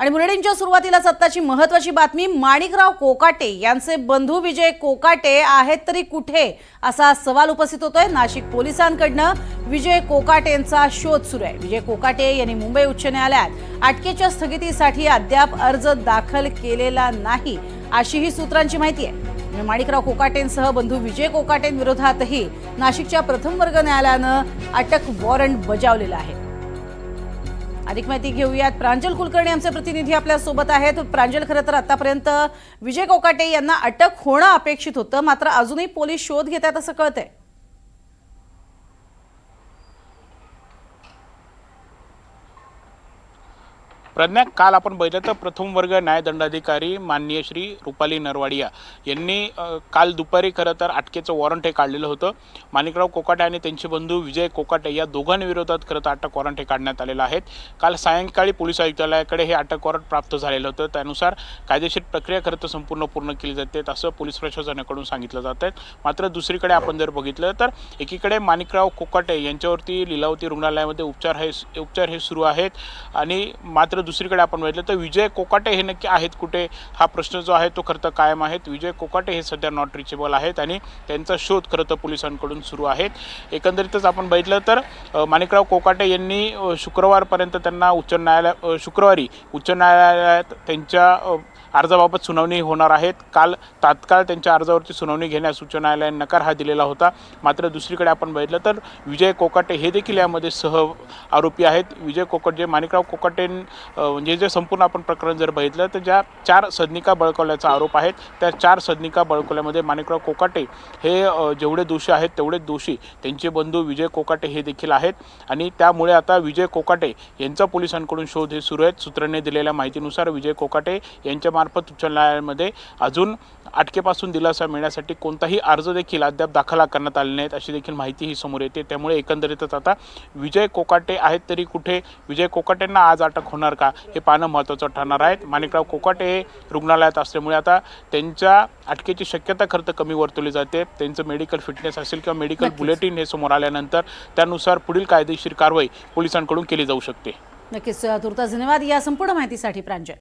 आणि बुलेटिनच्या सुरुवातीला सत्ताची महत्वाची बातमी माणिकराव कोकाटे यांचे बंधू विजय कोकाटे आहेत तरी कुठे असा सवाल उपस्थित होतोय. नाशिक पोलिसांकडनं विजय कोकाटेंचा शोध सुरू आहे. विजय कोकाटे यांनी मुंबई उच्च न्यायालयात अटकेच्या स्थगितीसाठी अद्याप अर्ज दाखल केलेला नाही अशी ही सूत्रांची माहिती आहे. माणिकराव कोकाटेंसह बंधू विजय कोकाटेंविरोधातही नाशिकच्या प्रथम वर्ग न्यायालयानं अटक वॉरंट बजावलेलं आहे. अधिक माहिती घेऊयात. प्रांजल कुलकर्णी आमचे प्रतिनिधी आपल्यासोबत आहेत. प्रांजल खरं तर आतापर्यंत विजय कोकाटे यांना अटक होणं अपेक्षित होतं मात्र अजूनही पोलीस शोध घेत आहेत असं कळतंय. प्रज्ञा काल आपण बघितलं तर प्रथम वर्ग न्यायदंडाधिकारी माननीय श्री रुपाली नरवाडिया यांनी काल दुपारी खरं तर अटकेचं वॉरंट हे काढलेलं होतं. माणिकराव कोकाटे आणि त्यांचे बंधू विजय कोकाटे या दोघांविरोधात खरं तर अटक वॉरंट हे काढण्यात आलेलं आहे काल सायंकाळी पोलीस आयुक्तालयाकडे हे अटक वॉरंट प्राप्त झालेलं होतं. त्यानुसार कायदेशीर प्रक्रिया खरं तर संपूर्ण पूर्ण केली जाते असं पोलीस प्रशासनाकडून सांगितलं जात आहे. मात्र दुसरीकडे आपण जर बघितलं तर एकीकडे माणिकराव कोकाटे यांच्यावरती लिलावती रुग्णालयामध्ये उपचार हे उपचार हे सुरू आहेत आणि मात्र दुसरीकडे आपण बघितलं तर विजय कोकाटे हे नक्की आहेत कुठे? हा प्रश्न जो आहे तो खरं तर कायम आहेत. विजय कोकाटे हे सध्या नॉट रिचेबल आहेत आणि त्यांचा शोध खरं तर पोलिसांकडून सुरू आहेत. एकंदरीतच आपण बघितलं तर माणिकराव कोकाटे यांनी शुक्रवारपर्यंत त्यांना उच्च न्यायालय शुक्रवारी उच्च न्यायालयात त्यांच्या अर्जाबाबत सुनावणी होणार आहेत. काल तात्काळ त्यांच्या अर्जावरती सुनावणी घेण्यास उच्च न्यायालयाने नकार हा दिलेला होता. मात्र दुसरीकडे आपण बघितलं तर विजय कोकाटे हे देखील यामध्ये सह आरोपी आहेत. विजय कोकट जे माणिकराव कोकाटे म्हणजे जे संपूर्ण आपण प्रकरण जर बघितलं तर ज्या चार सदनिका बळकवल्याचा आरोप आहेत त्या चार सदनिका बळकवल्यामध्ये माणिकराव कोकाटे हे जेवढे दोषी आहेत तेवढे दोषी. त्यांचे बंधू विजय कोकाटे हे देखील आहेत. आणि त्यामुळे आता विजय कोकाटे यांचा पोलिसांकडून शोध हे सुरू आहेत. सूत्रांनी दिलेल्या माहितीनुसार विजय कोकाटे यांच्यामार्फत उच्च न्यायालयामध्ये अजून अटकेपासून दिलासा मिळण्यासाठी कोणताही अर्ज देखील अद्याप दाखल करण्यात आले नाहीत अशी देखील माहिती ही समोर येते. त्यामुळे एकंदरीतच आता विजय कोकाटे आहेत तरी कुठे? विजय कोकाटेंना आज अटक होणार का? हे पाहणं महत्त्वाचं ठरणार आहे. माणिकराव कोकाटे हे रुग्णालयात असल्यामुळे आता त्यांच्या अटकेची शक्यता खरं तर कमी वर्तवली जाते. त्यांचं मेडिकल फिटनेस असेल किंवा मेडिकल. बुलेटिन हे समोर आल्यानंतर त्यानुसार पुढील कायदेशीर कारवाई पोलिसांकडून केली जाऊ शकते. नक्कीच. तुर्तास धन्यवाद या संपूर्ण माहितीसाठी प्रांजल.